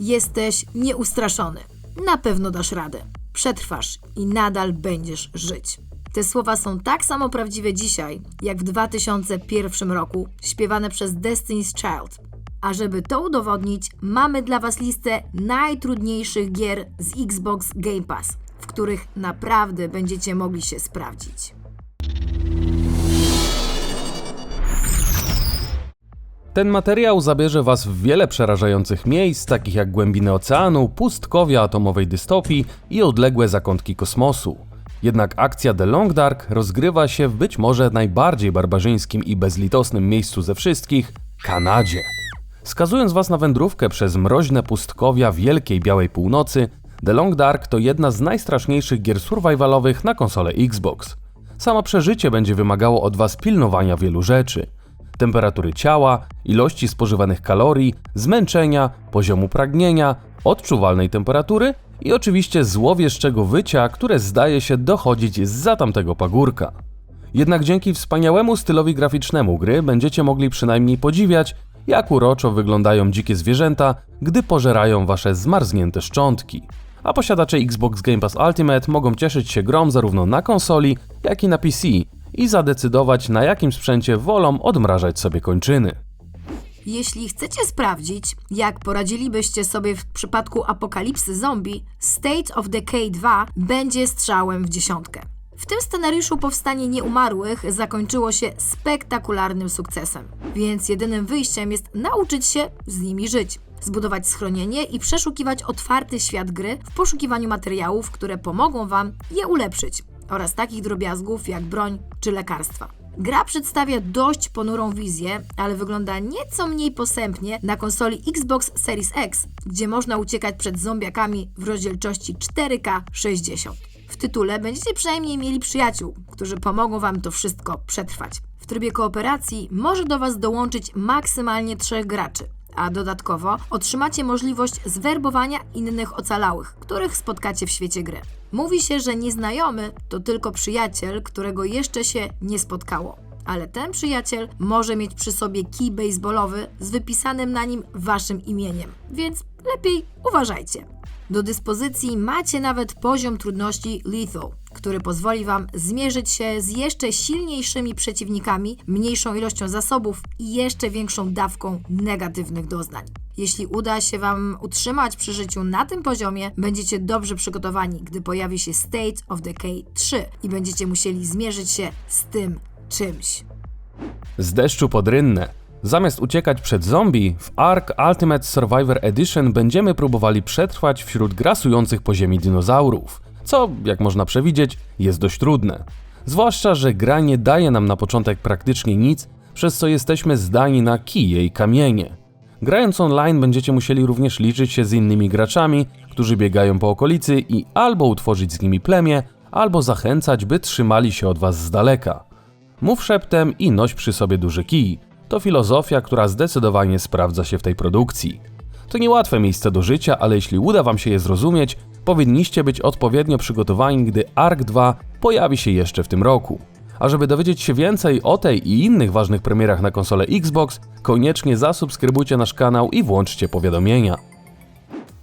Jesteś nieustraszony. Na pewno dasz radę. Przetrwasz i nadal będziesz żyć. Te słowa są tak samo prawdziwe dzisiaj, jak w 2001 roku, śpiewane przez Destiny's Child. A żeby to udowodnić, mamy dla Was listę najtrudniejszych gier z Xbox Game Pass, w których naprawdę będziecie mogli się sprawdzić. Ten materiał zabierze Was w wiele przerażających miejsc, takich jak głębiny oceanu, pustkowia atomowej dystopii i odległe zakątki kosmosu. Jednak akcja The Long Dark rozgrywa się w być może najbardziej barbarzyńskim i bezlitosnym miejscu ze wszystkich Kanadzie. Skazując Was na wędrówkę przez mroźne pustkowia Wielkiej Białej Północy, The Long Dark to jedna z najstraszniejszych gier survivalowych na konsolę Xbox. Samo przeżycie będzie wymagało od Was pilnowania wielu rzeczy temperatury ciała, ilości spożywanych kalorii, zmęczenia, poziomu pragnienia, odczuwalnej temperatury i oczywiście złowieszczego wycia, które zdaje się dochodzić z tamtego pagórka. Jednak dzięki wspaniałemu stylowi graficznemu gry będziecie mogli przynajmniej podziwiać, jak uroczo wyglądają dzikie zwierzęta, gdy pożerają wasze zmarznięte szczątki. A posiadacze Xbox Game Pass Ultimate mogą cieszyć się grom zarówno na konsoli, jak i na PC i zadecydować na jakim sprzęcie wolą odmrażać sobie kończyny. Jeśli chcecie sprawdzić, jak poradzilibyście sobie w przypadku apokalipsy zombie, State of Decay 2 będzie strzałem w dziesiątkę. W tym scenariuszu powstanie nieumarłych zakończyło się spektakularnym sukcesem, więc jedynym wyjściem jest nauczyć się z nimi żyć, zbudować schronienie i przeszukiwać otwarty świat gry w poszukiwaniu materiałów, które pomogą Wam je ulepszyć oraz takich drobiazgów jak broń czy lekarstwa. Gra przedstawia dość ponurą wizję, ale wygląda nieco mniej posępnie na konsoli Xbox Series X, gdzie można uciekać przed zombiakami w rozdzielczości 4K 60. W tytule będziecie przynajmniej mieli przyjaciół, którzy pomogą Wam to wszystko przetrwać. W trybie kooperacji może do Was dołączyć maksymalnie trzech graczy, a dodatkowo otrzymacie możliwość zwerbowania innych ocalałych, których spotkacie w świecie gry. Mówi się, że nieznajomy to tylko przyjaciel, którego jeszcze się nie spotkało. Ale ten przyjaciel może mieć przy sobie kij baseballowy z wypisanym na nim waszym imieniem, więc lepiej uważajcie. Do dyspozycji macie nawet poziom trudności Lethal, który pozwoli Wam zmierzyć się z jeszcze silniejszymi przeciwnikami, mniejszą ilością zasobów i jeszcze większą dawką negatywnych doznań. Jeśli uda się Wam utrzymać przy życiu na tym poziomie, będziecie dobrze przygotowani, gdy pojawi się State of Decay 3 i będziecie musieli zmierzyć się z tym czymś. Z deszczu pod rynnę. Zamiast uciekać przed zombie, w Ark Ultimate Survivor Edition będziemy próbowali przetrwać wśród grasujących po ziemi dinozaurów, co, jak można przewidzieć, jest dość trudne. Zwłaszcza, że gra nie daje nam na początek praktycznie nic, przez co jesteśmy zdani na kije i kamienie. Grając online będziecie musieli również liczyć się z innymi graczami, którzy biegają po okolicy i albo utworzyć z nimi plemię, albo zachęcać, by trzymali się od was z daleka. Mów szeptem i noś przy sobie duży kij. To filozofia, która zdecydowanie sprawdza się w tej produkcji. To niełatwe miejsce do życia, ale jeśli uda wam się je zrozumieć, powinniście być odpowiednio przygotowani, gdy ARK 2 pojawi się jeszcze w tym roku. A żeby dowiedzieć się więcej o tej i innych ważnych premierach na konsolę Xbox, koniecznie zasubskrybujcie nasz kanał i włączcie powiadomienia.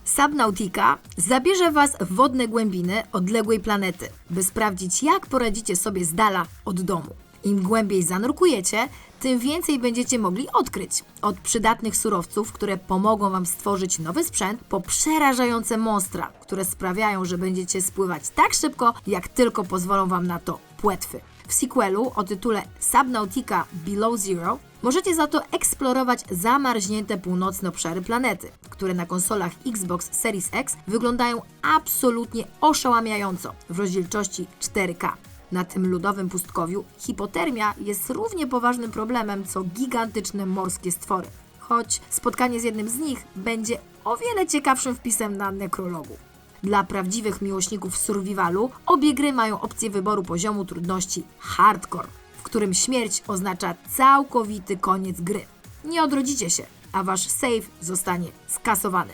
Subnautica zabierze Was w wodne głębiny odległej planety, by sprawdzić, jak poradzicie sobie z dala od domu. Im głębiej zanurkujecie, tym więcej będziecie mogli odkryć. Od przydatnych surowców, które pomogą Wam stworzyć nowy sprzęt, po przerażające monstra, które sprawiają, że będziecie spływać tak szybko, jak tylko pozwolą Wam na to płetwy. W sequelu o tytule Subnautica Below Zero możecie za to eksplorować zamarznięte północne obszary planety, które na konsolach Xbox Series X wyglądają absolutnie oszałamiająco w rozdzielczości 4K. Na tym ludowym pustkowiu hipotermia jest równie poważnym problemem co gigantyczne morskie stwory. Choć spotkanie z jednym z nich będzie o wiele ciekawszym wpisem na nekrologu. Dla prawdziwych miłośników survivalu obie gry mają opcję wyboru poziomu trudności hardcore, w którym śmierć oznacza całkowity koniec gry. Nie odrodzicie się, a wasz save zostanie skasowany.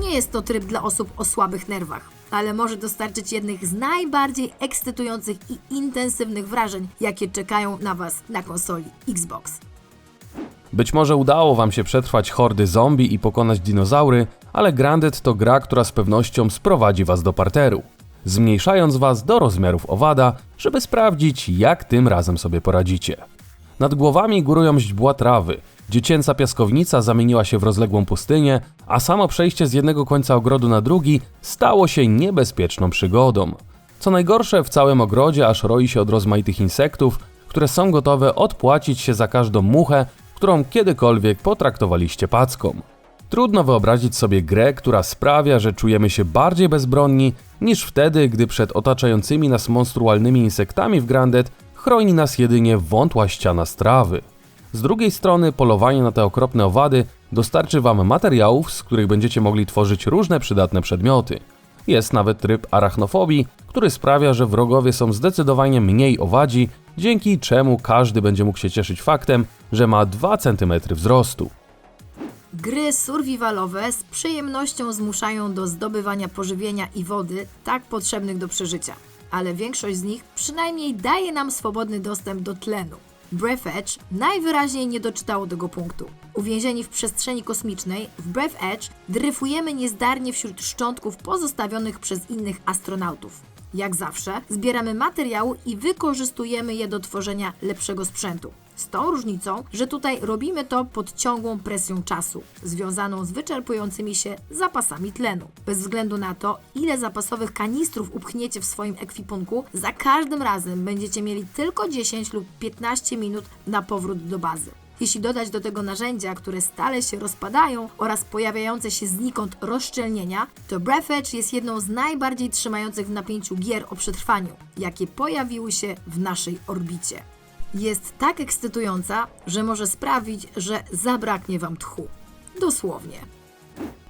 Nie jest to tryb dla osób o słabych nerwach, ale może dostarczyć jednych z najbardziej ekscytujących i intensywnych wrażeń, jakie czekają na was na konsoli Xbox. Być może udało wam się przetrwać hordy zombie i pokonać dinozaury, ale Grounded to gra, która z pewnością sprowadzi was do parteru, zmniejszając was do rozmiarów owada, żeby sprawdzić, jak tym razem sobie poradzicie. Nad głowami górują źdźbła trawy, dziecięca piaskownica zamieniła się w rozległą pustynię, a samo przejście z jednego końca ogrodu na drugi stało się niebezpieczną przygodą. Co najgorsze, w całym ogrodzie aż roi się od rozmaitych insektów, które są gotowe odpłacić się za każdą muchę, którą kiedykolwiek potraktowaliście packą. Trudno wyobrazić sobie grę, która sprawia, że czujemy się bardziej bezbronni niż wtedy, gdy przed otaczającymi nas monstrualnymi insektami w Grandet chroni nas jedynie wątła ściana strawy. Z drugiej strony polowanie na te okropne owady dostarczy wam materiałów, z których będziecie mogli tworzyć różne przydatne przedmioty. Jest nawet tryb arachnofobii, który sprawia, że wrogowie są zdecydowanie mniej owadzi, dzięki czemu każdy będzie mógł się cieszyć faktem, że ma 2 cm wzrostu. Gry survivalowe z przyjemnością zmuszają do zdobywania pożywienia i wody tak potrzebnych do przeżycia, ale większość z nich przynajmniej daje nam swobodny dostęp do tlenu. Breath Edge najwyraźniej nie doczytało tego punktu. Uwięzieni w przestrzeni kosmicznej, w Breath Edge dryfujemy niezdarnie wśród szczątków pozostawionych przez innych astronautów. Jak zawsze, zbieramy materiały i wykorzystujemy je do tworzenia lepszego sprzętu. Z tą różnicą, że tutaj robimy to pod ciągłą presją czasu, związaną z wyczerpującymi się zapasami tlenu. Bez względu na to, ile zapasowych kanistrów upchniecie w swoim ekwipunku, za każdym razem będziecie mieli tylko 10 lub 15 minut na powrót do bazy. Jeśli dodać do tego narzędzia, które stale się rozpadają oraz pojawiające się znikąd rozszczelnienia, to Breath Edge jest jedną z najbardziej trzymających w napięciu gier o przetrwaniu, jakie pojawiły się w naszej orbicie. Jest tak ekscytująca, że może sprawić, że zabraknie Wam tchu. Dosłownie.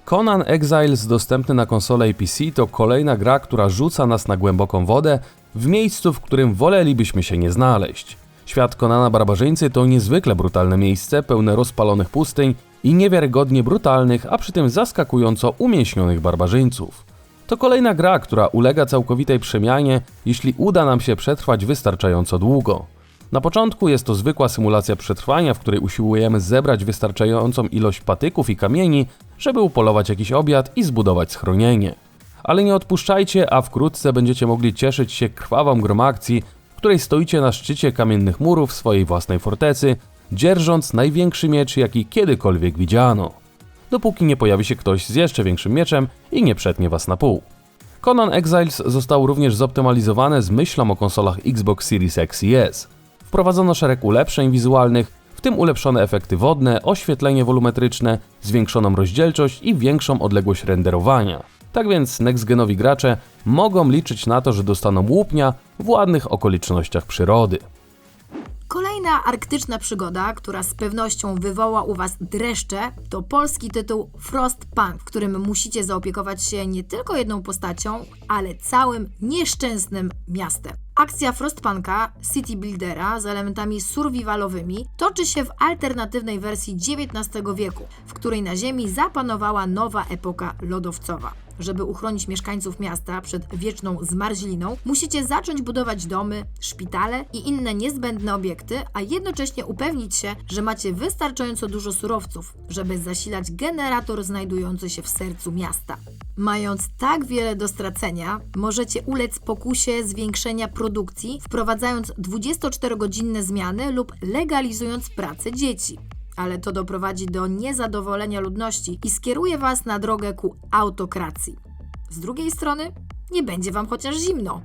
Conan Exiles dostępny na konsolę i PC to kolejna gra, która rzuca nas na głęboką wodę w miejscu, w którym wolelibyśmy się nie znaleźć. Świat Conana Barbarzyńcy to niezwykle brutalne miejsce, pełne rozpalonych pustyń i niewiarygodnie brutalnych, a przy tym zaskakująco umięśnionych barbarzyńców. To kolejna gra, która ulega całkowitej przemianie, jeśli uda nam się przetrwać wystarczająco długo. Na początku jest to zwykła symulacja przetrwania, w której usiłujemy zebrać wystarczającą ilość patyków i kamieni, żeby upolować jakiś obiad i zbudować schronienie. Ale nie odpuszczajcie, a wkrótce będziecie mogli cieszyć się krwawą grą akcji, w której stoicie na szczycie kamiennych murów swojej własnej fortecy, dzierżąc największy miecz, jaki kiedykolwiek widziano. Dopóki nie pojawi się ktoś z jeszcze większym mieczem i nie przetnie was na pół. Conan Exiles został również zoptymalizowany z myślą o konsolach Xbox Series X i S. Wprowadzono szereg ulepszeń wizualnych, w tym ulepszone efekty wodne, oświetlenie wolumetryczne, zwiększoną rozdzielczość i większą odległość renderowania. Tak więc next-genowi gracze mogą liczyć na to, że dostaną łupnia w ładnych okolicznościach przyrody. Kolejna arktyczna przygoda, która z pewnością wywoła u Was dreszcze, to polski tytuł Frostpunk, w którym musicie zaopiekować się nie tylko jedną postacią, ale całym nieszczęsnym miastem. Akcja Frostpunka City Buildera z elementami survivalowymi toczy się w alternatywnej wersji XIX wieku, w której na Ziemi zapanowała nowa epoka lodowcowa. Żeby uchronić mieszkańców miasta przed wieczną zmarzliną, musicie zacząć budować domy, szpitale i inne niezbędne obiekty, a jednocześnie upewnić się, że macie wystarczająco dużo surowców, żeby zasilać generator znajdujący się w sercu miasta. Mając tak wiele do stracenia, możecie ulec pokusie zwiększenia produkcji, wprowadzając 24-godzinne zmiany lub legalizując pracę dzieci. Ale to doprowadzi do niezadowolenia ludności i skieruje Was na drogę ku autokracji. Z drugiej strony, nie będzie Wam chociaż zimno.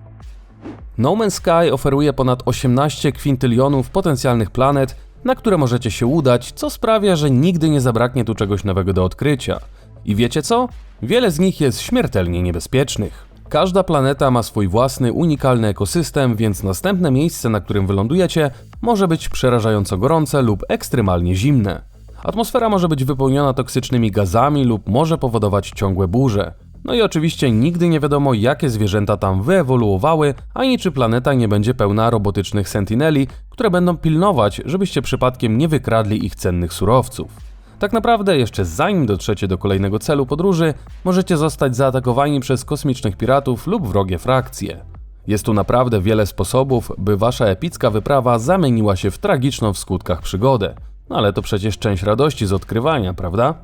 No Man's Sky oferuje ponad 18 kwintylionów potencjalnych planet, na które możecie się udać, co sprawia, że nigdy nie zabraknie tu czegoś nowego do odkrycia. I wiecie co? Wiele z nich jest śmiertelnie niebezpiecznych. Każda planeta ma swój własny, unikalny ekosystem, więc następne miejsce, na którym wylądujecie, może być przerażająco gorące lub ekstremalnie zimne. Atmosfera może być wypełniona toksycznymi gazami lub może powodować ciągłe burze. No i oczywiście nigdy nie wiadomo, jakie zwierzęta tam wyewoluowały, ani czy planeta nie będzie pełna robotycznych sentineli, które będą pilnować, żebyście przypadkiem nie wykradli ich cennych surowców. Tak naprawdę, jeszcze zanim dotrzecie do kolejnego celu podróży, możecie zostać zaatakowani przez kosmicznych piratów lub wrogie frakcje. Jest tu naprawdę wiele sposobów, by wasza epicka wyprawa zamieniła się w tragiczną w skutkach przygodę. No ale to przecież część radości z odkrywania, prawda?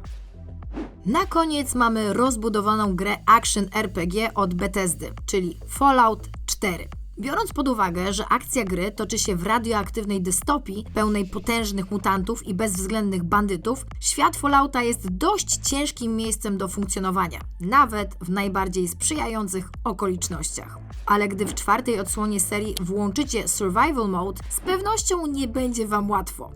Na koniec mamy rozbudowaną grę Action RPG od Bethesdy, czyli Fallout 4. Biorąc pod uwagę, że akcja gry toczy się w radioaktywnej dystopii pełnej potężnych mutantów i bezwzględnych bandytów, świat Fallouta jest dość ciężkim miejscem do funkcjonowania, nawet w najbardziej sprzyjających okolicznościach. Ale gdy w czwartej odsłonie serii włączycie Survival Mode, z pewnością nie będzie Wam łatwo.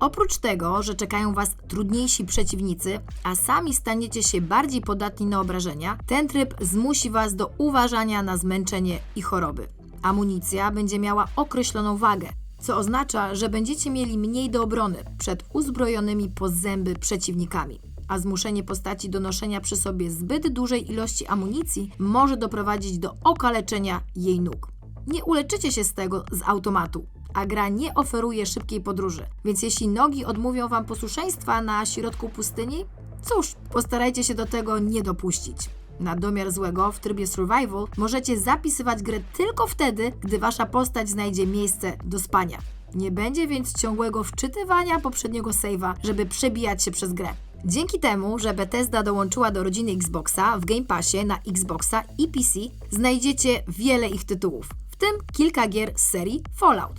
Oprócz tego, że czekają Was trudniejsi przeciwnicy, a sami staniecie się bardziej podatni na obrażenia, ten tryb zmusi Was do uważania na zmęczenie i choroby. Amunicja będzie miała określoną wagę, co oznacza, że będziecie mieli mniej do obrony przed uzbrojonymi po zęby przeciwnikami. A zmuszenie postaci do noszenia przy sobie zbyt dużej ilości amunicji może doprowadzić do okaleczenia jej nóg. Nie uleczycie się z tego z automatu, a gra nie oferuje szybkiej podróży, więc jeśli nogi odmówią Wam posłuszeństwa na środku pustyni, cóż, postarajcie się do tego nie dopuścić. Na domiar złego w trybie survival możecie zapisywać grę tylko wtedy, gdy Wasza postać znajdzie miejsce do spania. Nie będzie więc ciągłego wczytywania poprzedniego save'a, żeby przebijać się przez grę. Dzięki temu, że Bethesda dołączyła do rodziny Xboxa, w Game Passie na Xboxa i PC znajdziecie wiele ich tytułów, w tym kilka gier z serii Fallout.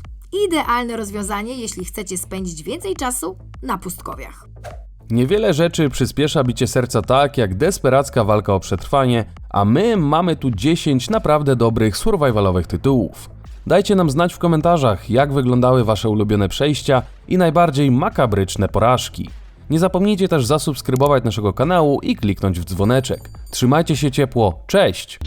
Idealne rozwiązanie, jeśli chcecie spędzić więcej czasu na pustkowiach. Niewiele rzeczy przyspiesza bicie serca tak jak desperacka walka o przetrwanie, a my mamy tu 10 naprawdę dobrych survivalowych tytułów. Dajcie nam znać w komentarzach, jak wyglądały wasze ulubione przejścia i najbardziej makabryczne porażki. Nie zapomnijcie też zasubskrybować naszego kanału i kliknąć w dzwoneczek. Trzymajcie się ciepło, cześć!